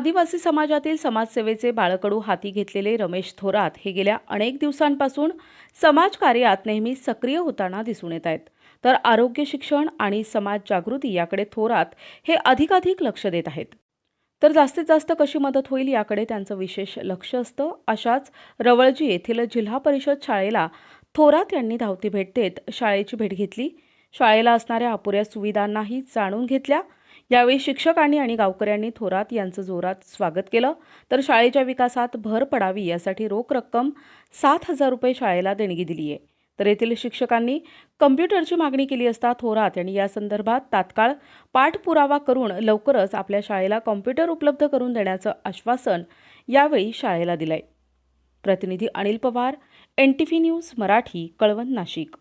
आदिवासी समाजातील समाजसेवेचे बाळकडू हाती घेतलेले रमेश थोरात हे गेल्या अनेक दिवसांपासून समाजकार्यात नेहमी सक्रिय होताना दिसून येत आहेत. तर आरोग्य शिक्षण आणि समाज जागृती याकडे थोरात हे अधिकाधिक लक्ष देत आहेत. तर जास्तीत जास्त कशी मदत होईल याकडे त्यांचं विशेष लक्ष असतं. अशाच रवळजी येथील जिल्हा परिषद शाळेला थोरात यांनी धावती भेट देत शाळेची भेट घेतली. शाळेला असणाऱ्या अपुऱ्या सुविधांनाही जाणून घेतल्या. यावेळी शिक्षकांनी आणि गावकऱ्यांनी थोरात यांचं जोरात स्वागत केलं. तर शाळेच्या विकासात भर पडावी यासाठी रोख रक्कम सात हजार रुपये शाळेला देणगी दिली आहे. तर येथील शिक्षकांनी कम्प्युटरची मागणी केली असता थोरात यांनी या संदर्भात तात्काळ पाठपुरावा करून लवकरच आपल्या शाळेला कॉम्प्युटर उपलब्ध करून देण्याचं आश्वासन यावेळी शाळेला दिलंय. प्रतिनिधी Anil Pawar N T V news Marathi Kalwan Nashik.